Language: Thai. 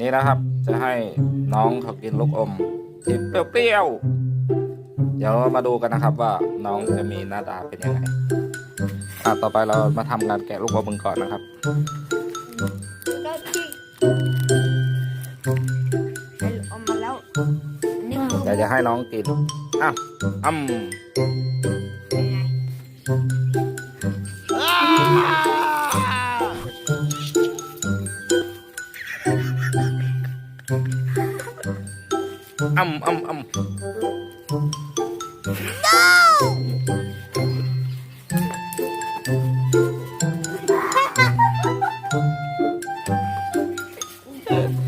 นะครับ จะให้น้องเขากินลูกอมที่เปรี้ยวๆ เดี๋ยวมาดูกันนะครับว่าน้องจะมีหน้าตาเป็นยังไงอะต่อไปเรามาทำการแกะลูกอมกันก่อนนะครับก็ที่ให้ออกมาแล้วอันนี้คือเดี๋ยวจะให้น้องกินอะอ้ำ Um, um, um. No! Yeah.